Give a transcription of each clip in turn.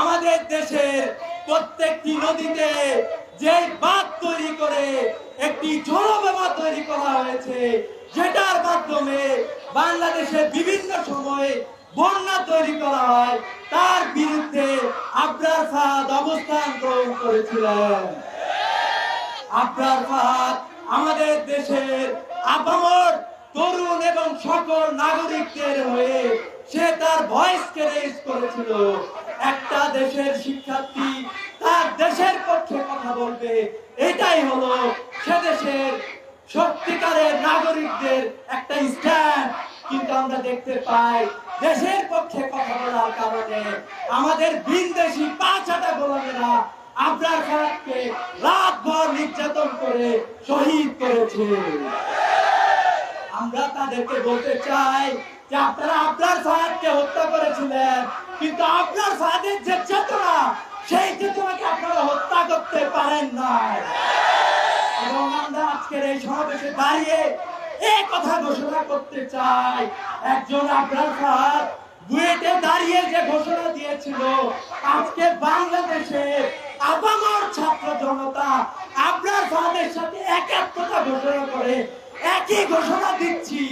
আমাদের দেশের প্রত্যেকটি নদীতে যে বাঁধ তৈরি করে একটি জলব্যবস্থা তৈরি করা হয়েছে, যেটার মাধ্যমে বাংলাদেশের বিভিন্ন সময়ে বন্যা তৈরি করা হয়, তার বিরুদ্ধে আবরার ফাহাদ অবস্থান গ্রহণ করেছিলেন। আবরার ফাহাদ আমাদের দেশের আপামর তরুণ এবং সকল নাগরিকদের হয়ে সে তার ভয়েসকে রেজ করেছিল। একটা দেশের শিক্ষার্থী তার দেশের পক্ষে কথা বলবে। এটাই হলো সে দেশের সত্যিকারের নাগরিকদের একটা স্ট্যান্ড কিন্তু আমরা দেখতে পাই দেশের পক্ষে কথা বলার কারণে আমাদের বিনদেশি পাঁচাটা গোলামেরা আবরার খানকে রাত ভর নির্যাতন করে শহীদ করেছে। আমরা তাদেরকে বলতে চাই যে আপনারা আপনার ফাহাদকে হত্যা করেছিলেন, কিন্তু আপনার ফাহাদের যে চেতনা, সেই চেতনাকে আপনারা হত্যা করতে পারেন না এবং আমরা আজকের এই সমাবেশে দাঁড়িয়ে এই কথা ঘোষণা করতে চাই। একজন আপনার ফাহাদ বুয়েটে দাঁড়িয়ে যে ঘোষণা দিয়েছিল, আজকে বাংলাদেশে আবামর ছাত্র জনতা আপনার সাথে একাত্মতা ঘোষণা করে একই ঘোষণা দিচ্ছি।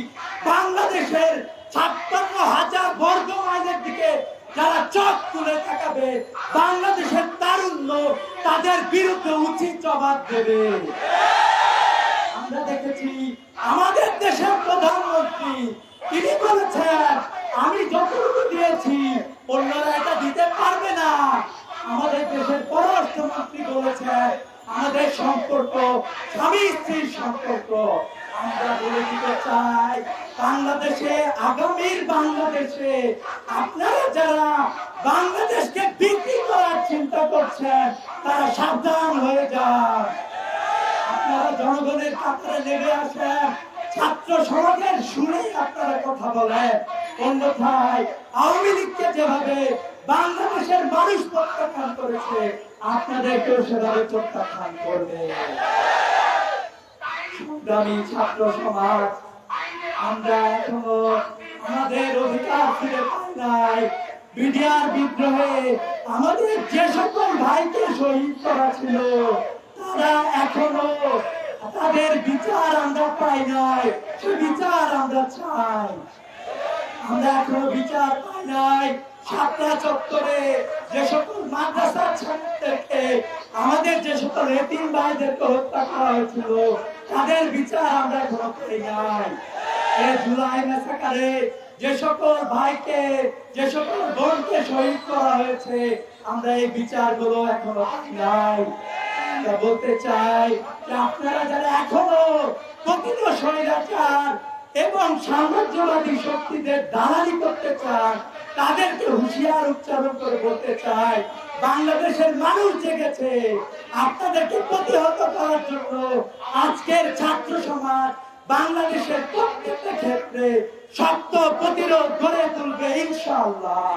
বাংলাদেশের ছাপ্পান্ন হাজার বর্গ মাইলের দিকে যারা চোখ তুলে তাকাবে, বাংলাদেশের তারুণ্য তাদের বিরুদ্ধে উচিত জবাব দেবে। আমরা দেখেছি আমাদের দেশের প্রধানমন্ত্রী, তিনি বলেছেন, আমি যতটুকু দিয়েছি, অন্যরা এটা দিতে পারবে না। আমাদের দেশের পররাষ্ট্রমন্ত্রী বলেছেন আমাদের সম্পর্ক, স্বামী স্ত্রীর সম্পর্ক। আমরা বলে দিতে চাই, বাংলাদেশে, আগামীর বাংলাদেশে আপনারা যারা বাংলাদেশকে বিক্রি করার চিন্তা করছেন, তারা সাবধান হয়ে যান। আপনারা জনগণের কাতারে লেগে আসেন, ছাত্র সমাজের শুনে আপনারা কথা বলেন। অন্যথায় আওয়ামী লীগকে যেভাবে বাংলাদেশের মানুষ প্রত্যাখ্যান করেছে আপনাদেরকেও সেভাবে প্রত্যাখ্যান করবে? সংগ্রামী ছাত্র সমাজ, আমরা এখনও আমাদের অধিকার ফিরে পাই নাই। বিডিআর বিদ্রোহে আমাদের যে সকল ভাইকে শহীদ করা ছিল, তারা এখনও তাদের বিচার আমরা পাই নাই, সে বিচার আমরা চাই। আমরা এখনও বিচার পাই নাই। সাতটা চত্বরে যে সকল মাদ্রাসার ছাত্রদেরকে আমাদের যে সকল এতিম ভাইদেরকে হত্যা করা হয়েছিল, তাদের বিচার আমরা এখনও পাই নাই। জুলাই মেসাকারে যে সকল ভাইকে, যে সকল বোনকে শহীদ করা হয়েছে, আমরা এই বিচারগুলো এখনও পাই নাই। বলতে চাই যে আপনারা যারা এখনও প্রকৃত স্বৈরাচার এবং সাম্রাজ্যবাদী শক্তিদের দালালি করতে চান তাদেরকে হুঁশিয়ার উচ্চারণ করে বলতে চাই বাংলাদেশের মানুষ জেগেছে। আপনাদেরকে প্রতিহত করার জন্য আজকের ছাত্র সমাজ বাংলাদেশের প্রত্যেকটা ক্ষেত্রে শক্ত প্রতিরোধ গড়ে তুলবে, ইনশাআল্লাহ।